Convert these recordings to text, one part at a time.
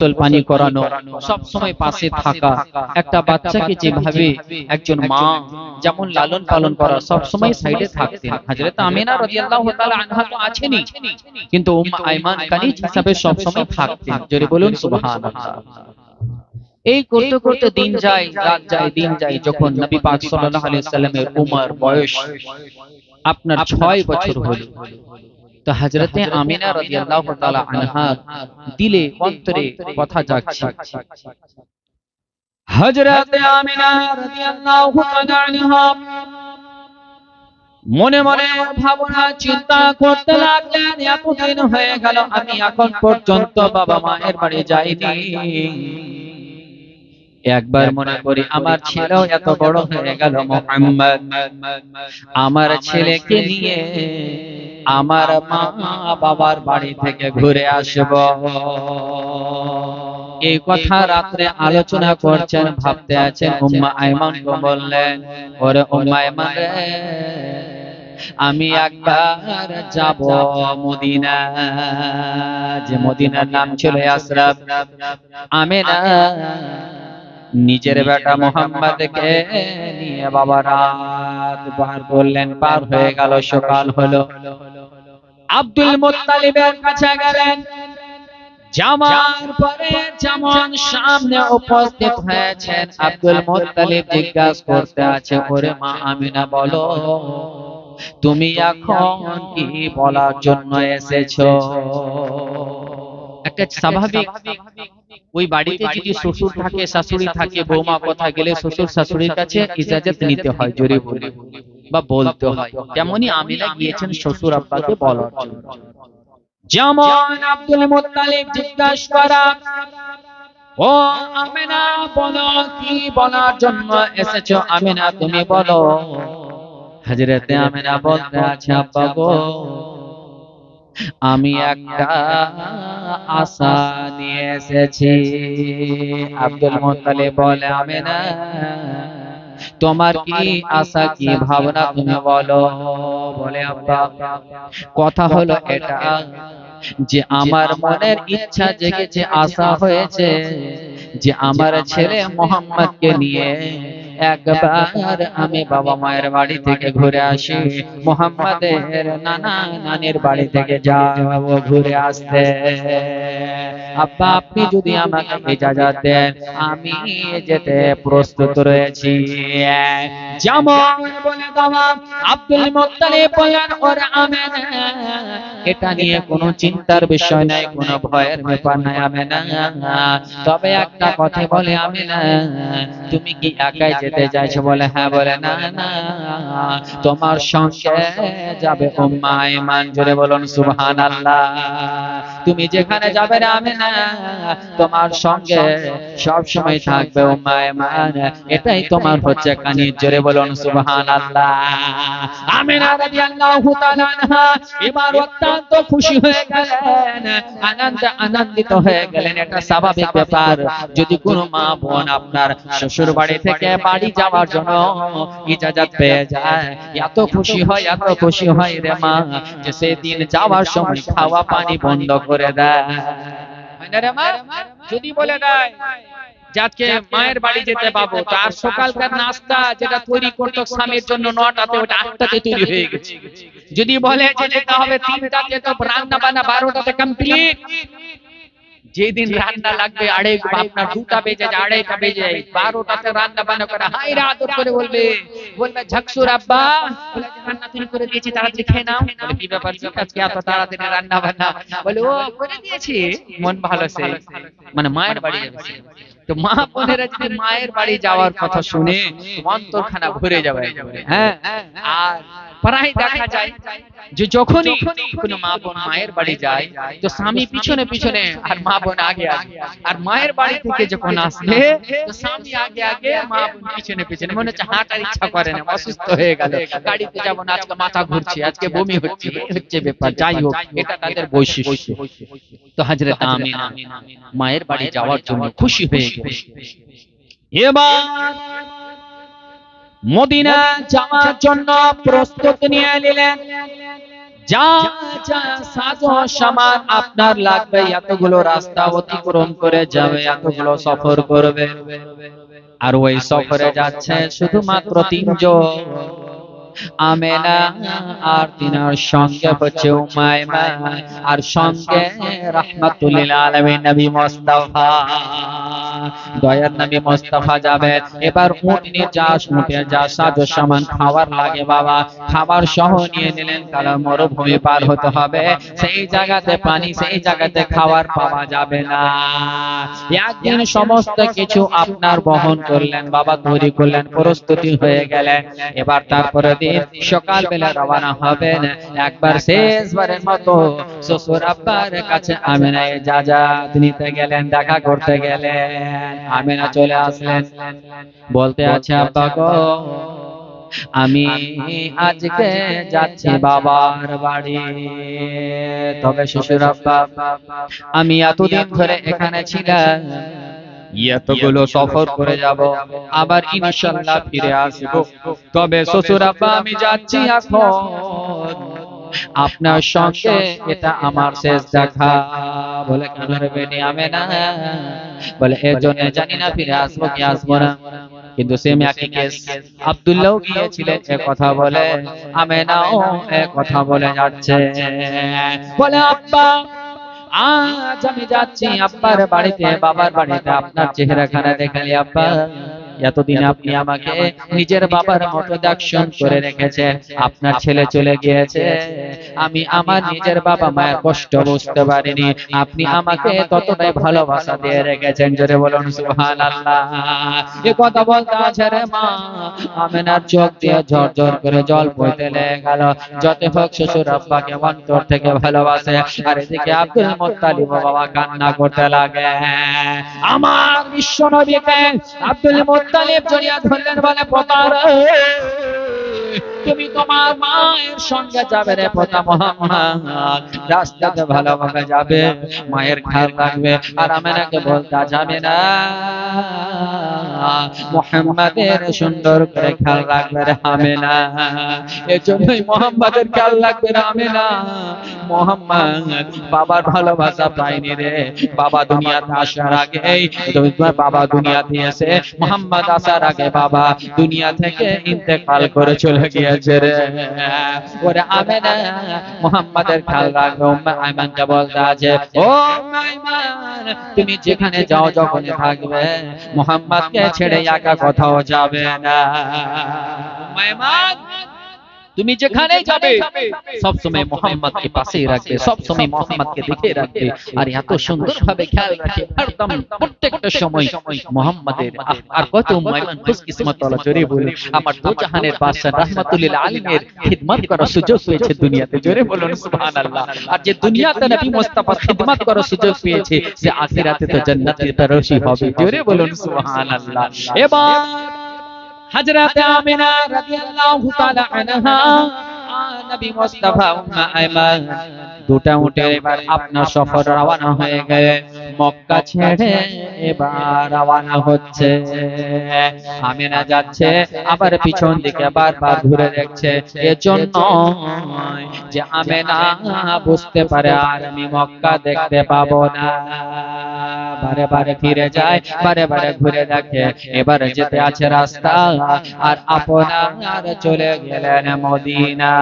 বোতল পানি করানো সব সময় পাশে থাকা একটা বাচ্চাকে যেভাবে একজন মা যেমন লালন পালন করা সব সময় সাইডে থাকতেন। হযরত আমিনা রাদিয়াল্লাহু তাআলা আনহা তো আছেনই কিন্তু উম্ম আইমান কানিজ হিসাবে সব সময় থাকতেন। জোরে বলুন সুবহানাল্লাহ। এই করতে করতে দিন যায় রাত যায় দিন যায় যখন নবী পাক সাল্লাল্লাহু আলাইহি সাল্লামের উমর বয়স আপনার 6 বছর হলো। তো হযরতে আমিনা রাদিয়াল্লাহু তাআলা আনহা দিলে অন্তরে কথা জাগছে হযরতে আমিনা রাদিয়াল্লাহু তাআলা আনহা মনে মনে ভাবনা চিন্তা করতে লাগলেন এতদিন হয়ে গেল আমি এখন পর্যন্ত বাবা মায়ের বাড়ি যাইনি। একবার মনে করি আমার ছেলেও এত বড় হয়ে গেল মোহাম্মদ। আমার ছেলেকে নিয়ে আমার মা বাবার বাড়ি থেকে ঘুরে আসব। এই কথা রাত্রে আলোচনা করছেন ভাবতে আছেন উম্মা আইমান গো বললেন ওরে উম্মা আইমান রে আমি একবার যাব মদিনা যে মদিনার নাম ছিল আশরাফ আমেনা নিজের বেটা মোহাম্মদকে নিয়ে বাবা রাত পার করলেন পার হয়ে গেল সকাল হলো। আব্দুল মুত্তালিবের কাছে গেলেন। জামার পরে যেমন সামনে উপস্থিত হয়েছেন আব্দুল মুত্তালিব জিজ্ঞাসা করতে আছে ওরে মা আমিনা বলো তুমি এখন কি বলার জন্য এসেছ? একটা স্বাভাবিক ওই বাড়িতে যদি শ্বশুর থাকে, শাশুড়ি থাকে, বৌমা কথা গেলে শ্বশুর শাশুড়ির কাছে ইজাজত নিতে হয়, জোরে বলে বা বলতে হয়। তেমনি আমিনা গিয়েছেন শ্বশুর আব্বাকে বলার জন্য। যেমন আব্দুল মুত্তালিব জিজ্ঞাসা করা, ও আমিনা, বলো কি বলার জন্য এসেছ? আমিনা, তুমি বলো। হজরতে আমিনা বলতে আছে, আব্বা গো আমি একটা আশা নিয়ে এসেছি। আব্দুল মোত্তালিব বলে আমি না। তোমার কি আশা কি ভাবনা তুমি বলো? বলে আব্বা। কথা হলো এটা যে আমার মনের ইচ্ছা জেগেছে আশা হয়েছে যে আমার ছেলে মোহাম্মদকে নিয়ে একবার আমি বাবা মায়ের বাড়ি থেকে ঘুরে আসি। মোহাম্মদের নানা নানির বাড়ি থেকে যাব ঘুরে আসতে। আব্বা, আপনি যদি আমাকে ইজাজত দেন, আমি যেতে প্রস্তুত রয়েছি। যেমন বলে দাওয়া, আব্দুল মুত্তালিব বলেন, ওর আমেন, এটা নিয়ে কোনো চিন্তার বিষয় নাই, কোনো ভয়ের ব্যাপার নাই, আমেনা। তবে একটা কথা বলে, আমেনা, তুমি কি একাই যেতে চাইছো বলে? হ্যাঁ বলে, না তোমার সঙ্গে যাবে উম্মা ইমান জোরে বলুন, সুবহানাল্লাহ। তুমি যেখানে যাবে না, আমেনা তোমার সঙ্গে সব সময় থাকবে উম্মা ইমান এটাই তোমার হচ্ছে কানি জোরে বলুন, সুবহানাল্লাহ। আমেনা রাদিয়াল্লাহু তাআলা আনহা এবার অত্যন্ত খুশি হয়ে গেলেন, আনন্দ আনন্দিত হয়ে গেলেন। এটা স্বাভাবিক ব্যাপার। যদি কোনো মা বোন আপনার শ্বশুর বাড়ি থেকে বাড়ি যাওয়ার জন্য ইজাজত পেয়ে যায়, এত খুশি হয়, এত খুশি হয় রে মা, যে সেদিন যাওয়ার সময় খাওয়া পানি বন্ধ করে দেয়। যদি বলে নাই যাকে মায়ের বাড়ি যেতে পাবো তার সকালকার নাস্তা যেটা তৈরি করতো স্বামীর জন্য নটাতে ওটা আটটাতে তৈরি হয়ে গেছে। যদি বলে যে যেতে হবে তিনটাতে তো রান্না বান্না বারোটাতে কমপ্লিট যেদিন রান্না লাগবে আড়াই আপনার দুটা বেজে যায় আড়াইটা বেজে যায়। বারোটাতে রান্না বান্না করে হাই রে আদর করে বলবে। বলবে ঝকসুর আব্বা বলে রান্না তুমি করে দিয়েছি তাড়াতাড়ি খেয়ে নাও। বলে কি ব্যাপার কি আজকে এত তাড়াতাড়ি রান্না বান্না? বলে ও করে দিয়েছি মন ভালো সে মানে মায়ের বাড়ি যাবে তো মা বোনেরা যদি মায়ের বাড়ি যাওয়ার কথা শুনে অন্তরখানা ভরে যাবে হ্যাঁ? আর প্রায় দেখা যায় যে যখনই কোনো মা বোন মায়ের বাড়ি যায় তো স্বামী পিছনে পিছনে আর মা বোন আগে আগে আর মায়ের বাড়ি থেকে যখন আসলে তো স্বামী আগে আগে মা বোন পিছনে পিছনে মনে হচ্ছে হাঁটার ইচ্ছা করে না অসুস্থ হয়ে গেল গাড়িতে যাব না আজকে মাথা ঘুরছে আজকে বমি হচ্ছে এই হচ্ছে ব্যাপার যাই হোক এটা তাদের বৈশিষ্ট্য তো হাজরত আমিনা মায়ের বাড়ি যাওয়ার জন্য খুশি হয়ে গেল এবার মদিনা যাওয়ার জন্য প্রস্তুত নিয়ে নিলেন। আপনার লাগবে, এতগুলো রাস্তা অতিক্রম করে যাবে, এতগুলো সফর করবে। আর ওই সফরে যাচ্ছে শুধুমাত্র তিনজন। আমেনা আর তিনার সঙ্গে হচ্ছে আর সঙ্গে রাহমাতুল্লিল আলামিন নবী মুস্তাফা। দয়ার নবী মুস্তাফা যাবে। এবার উটনি যাস উঠে যা সাজো সামান খাবার লাগে বাবা, খাবার সহ নিয়ে নিলেন কারণ মরুভূমি পার হতে হবে। সেই জায়গাতে পানি, সেই জায়গাতে খাবার পাওয়া যাবে না। একদিন সমস্ত কিছু আপনার বহন করলেন, বাবা তৈরি করলেন, প্রস্তুতি হয়ে গেলেন। এবার তারপরে দিন সকাল বেলা রওনা হবেন। একবার শেষবারের মতো শ্বশুর আব্বার কাছে আমেনা ইজাজত নিতে গেলেন, দেখা করতে গেলেন। আমেনা চলে আসলেন। বলতে আছে, আব্বা গো, আমি আজকে যাচ্ছি বাবার বাড়ি। তবে শ্বশুর আব্বা, আমি এতদিন ধরে এখানে ছিলাম এতগুলো সফর করে যাব, আবার ইনশাল্লাহ ফিরে আসব। তবে শ্বশুর আব্বা, আমি যাচ্ছি এখন। আপনার সঙ্গে এটা আমার শেষ দেখা। বলে কেন রে বেটি আমি না। বলে, এর জানি না ফিরে আসব কি আসব না। কিন্তু সেম একই কেস আব্দুল্লাহ গিয়েছিলেন। এ কথা বলে, আমেনাও এ কথা বলে যাচ্ছে। বলে, আব্বা, আজ আমি যাচ্ছি আব্বার বাড়িতে, বাবার বাড়িতে। আপনার চেহারাখানা দেখালি আব্বা। এতদিন আপনি আমাকে নিজের বাবার মতো দর্শন করে রেখেছেন আপনার ছেলে চলে গিয়েছে, আমি আমার নিজের বাবা মায়ের কষ্ট বুঝতে পারিনি, আপনি আমাকে ততটাই ভালোবাসা দিয়ে রেখেছেন, জোরে বলুন সুহান আল্লাহ এ কথা বলতে আছে রে মা, আমেনার চোখ দিয়ে ঝর ঝর করে জল বইতে লেগে গেল যত হোক শ্বশুর আব্বাকে অন্তর থেকে ভালোবাসে, আর এদিকে আব্দুল মোত্তালিব বাবা কান্না করতে লাগে। আমার বিশ্ব নবীকে আব্দুল মোত্তালিব জড়িয়ে ধরলেন বলে, পোতার, তুমি তোমার মায়ের সঙ্গে যাবে রে পোতা মোহাম্মদ রাস্তাতে ভালোভাবে যাবে, মায়ের খেয়াল রাখবে, আর আমেনাকে বলতে যাবে না। মোহাম্মদের সুন্দর করে খেয়াল রাখবে রে আমেনা এই জন্যই মোহাম্মদের খেয়াল রাখবে রে আমেনা মোহাম্মদ, বাবার ভালোবাসা পাইনি রে। বাবা দুনিয়াতে আসার আগে বাবা দুনিয়াতে এসে মোহাম্মদ আসার আগে বাবা দুনিয়া থেকে ইন্তেকাল করে চলে গিয়েছে রে। ওরে আমেনা মোহাম্মদের খেয়াল রাখবে উম্মে আইমানকে বলতে আছে, ও আইমান, তুমি যেখানে যাও যখনই থাকবে, মোহাম্মদকে ছেড়ে একা কোথাও যাবে না। মেহমান তুমি যেখানেই যাবে সব সময় মোহাম্মদকে পাশেই রাখবে সব সময় মোহাম্মদকে দেখে রাখবে আর এত সুন্দর ভাবে খেয়াল রাখে একদম প্রত্যেকটা সময় মোহাম্মদের আর কত মাইমান খুশকিসমত আল্লাহ জোরে বলে আমার দো জাহানের বাদশা রাহমাতুল্লিল আলিমের খিদমত করার সুযোগ পেয়েছে দুনিয়াতে জোরে বলুন সুবহানাল্লাহ। আর যে দুনিয়াতে নবী মুস্তাফা খিদমত করার সুযোগ পেয়েছে সে আখিরাতে তো জান্নাতের তারসি হবে জোরে বলুন সুবহানাল্লাহ। এবার হযরত আমিনা রাদিয়াল্লাহু তাআলা আনহা নবী মুস্তাফা, উম্মে আইমান দুটা উটের এবার আপনার সফর রওনা হয়ে গেলে মক্কা ছেড়ে এবার রওনা হচ্ছে। আমিনা যাচ্ছে, আবার পিছন দিকে বারবার ঘুরে দেখছে। এজন্য যে আমিনা বুঝতে পারে আর আমি মক্কা দেখতে পাবো না। বারে বারে ফিরে যায়, বারে বারে ঘুরে দেখে, এবার যেতে আছে রাস্তা। আর আপনার চলে গেলেন মদিনা।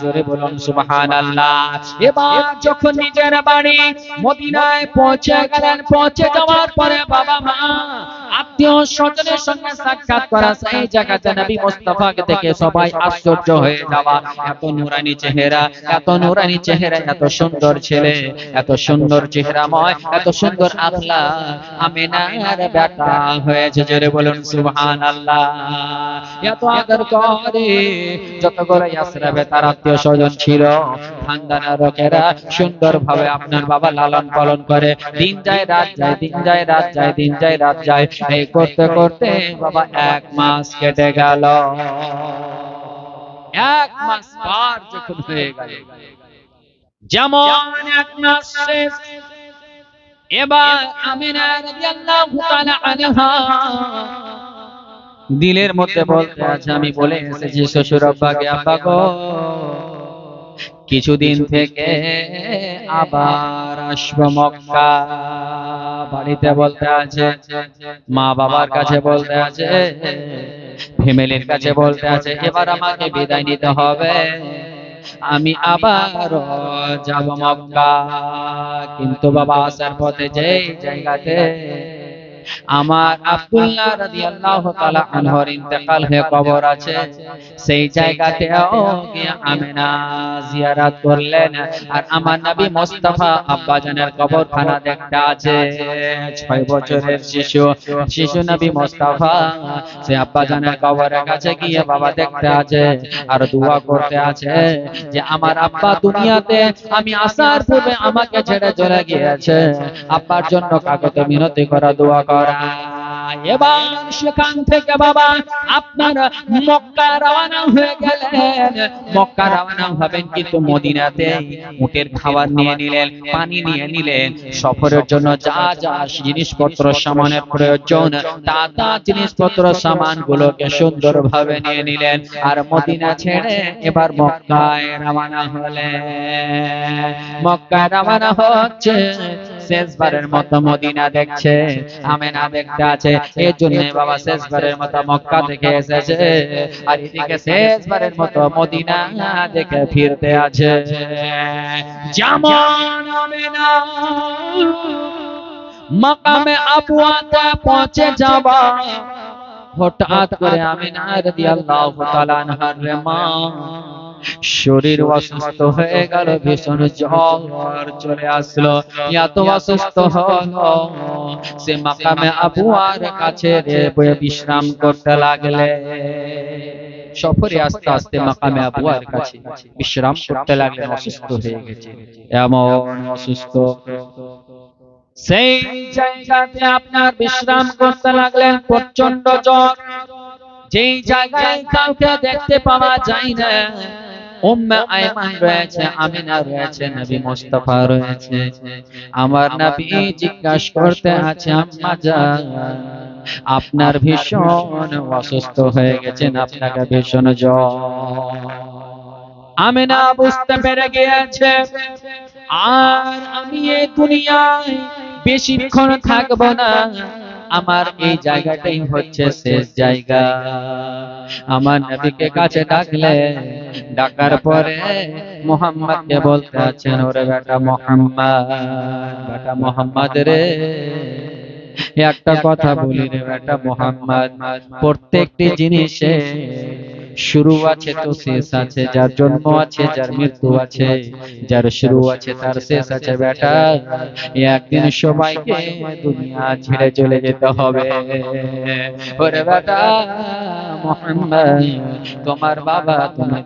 জোরে বলুন, সুবহানাল্লাহ। এবার যখন নিজের বাড়ি মদিনায় পৌঁছে গেলেন, পৌঁছে যাওয়ার পরে বাবা মা আত্মীয় স্বজনের সঙ্গে সাক্ষাৎ করা সেই জায়গাতে নবী দেখে সবাই আশ্চর্য হয়ে যাওয়া। এত নুরানি চেহারা, এত নুরানি চেহারা, এত সুন্দর ছেলে, এত সুন্দর এত সুন্দর হয়েছে, জোরে বলুন, সুবহানাল্লাহ। এত আদর করে তার আত্মীয় স্বজন ছিল খানদানের লোকেরা সুন্দর ভাবে আপনার বাবা লালন পালন করে। দিন যায়, রাত যায়, দিন যায়, রাত যায়, দিন যায়, রাত যায়। এই করতে করতে বাবা এক মাস কেটে গেল। এক মাস পার যখন হয়ে গেল। যেমন এক মাস শেষ। এবার আমিনা রাদিয়াল্লাহু তাআলা আনহা দিলের মধ্যে বলতে আছে আমি বলে এসেছি শ্বশুর আব্বাকে আব্বা গো কিছুদিন থেকে আবার আসব মক্কা। বাড়িতে বলতে আছে মা বাবার কাছে বলতে আছে ফ্যামিলির কাছে বলতে আছে এবার আমাকে বিদায় নিতে হবে। আমি আবার যাব মক্কা। কিন্তু বাবা আসার পথে যেই জায়গাতে আমার আব্দুল্লাহ রাদিয়াল্লাহু তাআলা আনহর ইন্তেকাল হয়ে কবর আছে। সেই জায়গাতেও গিয়ে আমিনা জিয়ারত করলেন। আর আমার নবী মুস্তাফা আব্বাজানের কবরখানা দেখতে আছে। ছয় বছরের শিশু। শিশু নবী মুস্তাফা, সে আব্বাজানের কবরের কাছে গিয়ে বাবা দেখতে আছে আর দোয়া করতে আছে যে, আমার আব্বা দুনিয়াতে আমি আসার পূর্বে আমাকে ছেড়ে চলে গিয়েছে। আব্বার জন্য কাগজে মিনতি করা, দোয়া করা এবার সেখান থেকে বাবা আপনার মক্কা রওনা হয়ে গেলেন। মক্কা রওনা হবেন কিন্তু মদিনাতে। উটের খাবার নিয়ে নিলেন, পানি নিয়ে নিলেন, সফরের জন্য যা যা জিনিসপত্র, সামানের প্রয়োজন, তা তা জিনিসপত্র, সামানগুলোকে সুন্দরভাবে নিয়ে নিলেন আর মদিনা ছেড়ে এবার মক্কায় রওনা হলেন। মক্কায় রওনা হচ্ছে। শেষবারের মতো মদিনা দেখছে। আমেনা দেখতে আছে। এর জন্য বাবা শেষবারের মতো মক্কা থেকে এসেছে। আর এদিকে শেষবারের মতো মদিনা দেখে ফিরতে আছে। যেমন আমেনা, মাকামে আবুয়াতে পৌঁছে যাবা হঠাৎ করে আমিনা রাদিয়াল্লাহু তাআলা আনহার মা শরীর অসুস্থ হয়ে গেল ভীষণ জ্বর চলে আসলো এত অসুস্থ হলো। সে মাকামে আবুয়ার কাছে বিশ্রাম করতে লাগলে। সফরে আস্তে আস্তে মাকামে আবুয়ার কাছে বিশ্রাম করতে লাগলেন অসুস্থ হয়ে গেছে। এমন অসুস্থ। সেই জায়গাতে আপনার বিশ্রাম করতে লাগলেন প্রচণ্ড জ্বর। যেই জায়গায় কাউকে দেখতে পাওয়া যায় না। উম্মে আয়মান রয়েছে আমিনা রয়েছে নবী মুস্তাফা রয়েছে। আমার নবী জিজ্ঞাসা করতে আছে আম্মা জান আপনার ভীষণ অসুস্থ হয়ে গেছেন আপনাকে ভীষণ জ্বর। আমিনা বুঝতে পেরে গিয়েছে আর আমি এই দুনিয়ায় বেশিক্ষণ থাকব না। আমার এই জায়গাটাই হচ্ছে শেষ জায়গা। আমার নবীকে কাছে ডাকলে, ডাকার পরে মোহাম্মদকে বলতে আছেন, ওরে বেটা মোহাম্মদ বেটা মোহাম্মদ রে, একটা কথা বলি রে বেটা মোহাম্মদ, প্রত্যেকটি জিনিসে শুরু আছে তো শেষ আছে, যার জন্ম আছে, যার মৃত্যু আছে, যার শুরু আছে, তার শেষ আছে বেটা। একদিন সবাইকে দুনিয়া ছেড়ে চলে যেতে হবে। ওরে বেটা মোহাম্মদ, তোমার বাবা তুমি